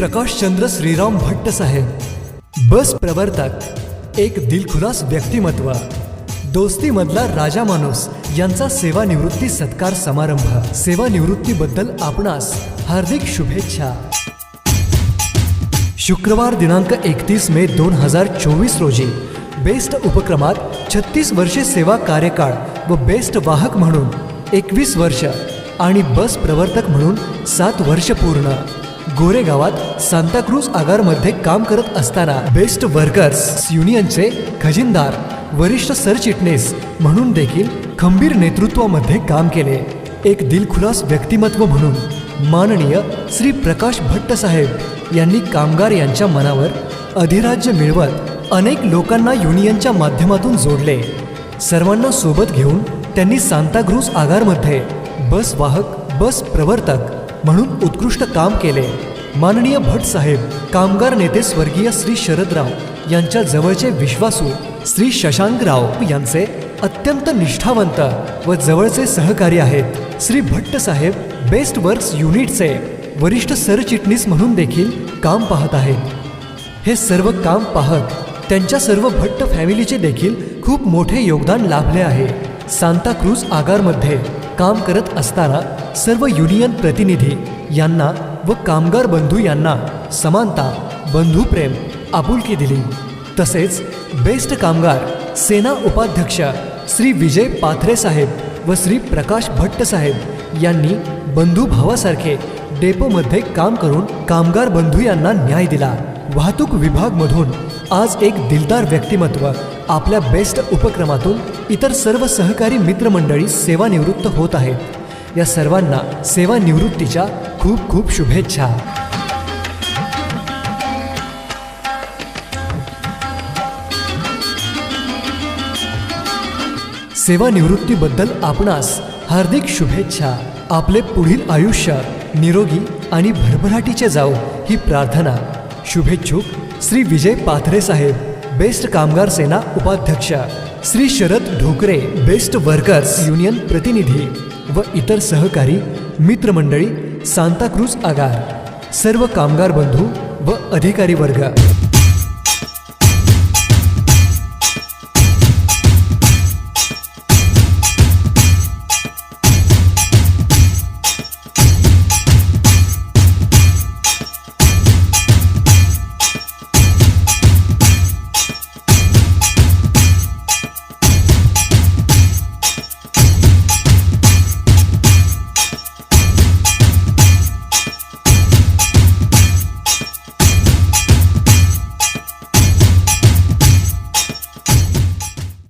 प्रकाशचंद्र श्रीराम भट्ट साहेब. बस प्रवर्तक एक दिलखुलास व्यक्तिमत्व. दोस्तीमधला राजा माणूस यांचा सेवानिवृत्ती सत्कार समारंभ. सेवानिवृत्तीबद्दल आपणास हार्दिक शुभेच्छा. शुक्रवार दिनांक एकतीस मे दोन हजार चोवीस रोजी बेस्ट उपक्रमात छत्तीस वर्षे सेवा कार्यकाळ व बेस्ट वाहक म्हणून एकवीस वर्ष आणि बस प्रवर्तक म्हणून सात वर्ष पूर्ण. गोरेगावात सांताक्रूज आगारमध्ये काम करत असताना बेस्ट वर्कर्स युनियनचे खजिनदार वरिष्ठ सरचिटणीस म्हणून देखील खंबीर नेतृत्वामध्ये काम केले. एक दिलखुलास व्यक्तिमत्व म्हणून माननीय श्री प्रकाश भट्ट साहेब यांनी कामगार यांच्या मनावर अधिराज्य मिळवत अनेक लोकांना युनियनच्या माध्यमातून जोडले. सर्वांना सोबत घेऊन त्यांनी सांताक्रूज आगारमध्ये बस वाहक बस प्रवर्तक म्हणून उत्कृष्ट काम केले. माननीय भट साहेब कामगार नेते स्वर्गीय श्री शरदराव यांच्या जवळचे विश्वासू श्री शशांकराव यांचे अत्यंत निष्ठावंत व जवळचे सहकारी आहेत. श्री भट्ट साहेब बेस्ट वर्क्स युनिटचे वरिष्ठ सरचिटणीस म्हणून देखील काम पाहत आहेत. हे सर्व काम पाहत त्यांच्या सर्व भट्ट फॅमिलीचे देखील खूप मोठे योगदान लाभले आहे. सांताक्रूज आगारमध्ये काम करत असताना सर्व युनियन प्रतिनिधी यांना व कामगार बंधू यांना समानता बंधुप्रेम आपुलकी दिली. तसेच बेस्ट कामगार सेना उपाध्यक्ष श्री विजय पाथरे साहेब व श्री प्रकाश भट्ट साहेब यांनी बंधुभावासारखे डेपोमध्ये काम करून कामगार बंधू यांना न्याय दिला. वाहतूक विभागमधून आज एक दिलदार व्यक्तिमत्व आपल्या बेस्ट उपक्रमातून इतर सर्व सहकारी मित्रमंडळी सेवानिवृत्त होत आहेत. या सर्वांना सेवानिवृत्तीच्या खूप खूप शुभेच्छा. सेवानिवृत्तीबद्दल आपणास हार्दिक शुभेच्छा. आपले पुढील आयुष्य निरोगी आणि भरभराटीचे जाऊ ही प्रार्थना. शुभेच्छुक श्री विजय पाथरे साहेब. बेस्ट कामगार सेना उपाध्यक्ष Shri Sharad Dhokre BEST workers union प्रतिनिधी व इतर सहकारी मित्रमंडळी सांताक्रूज आगार सर्व कामगार बंधू व अधिकारी वर्ग.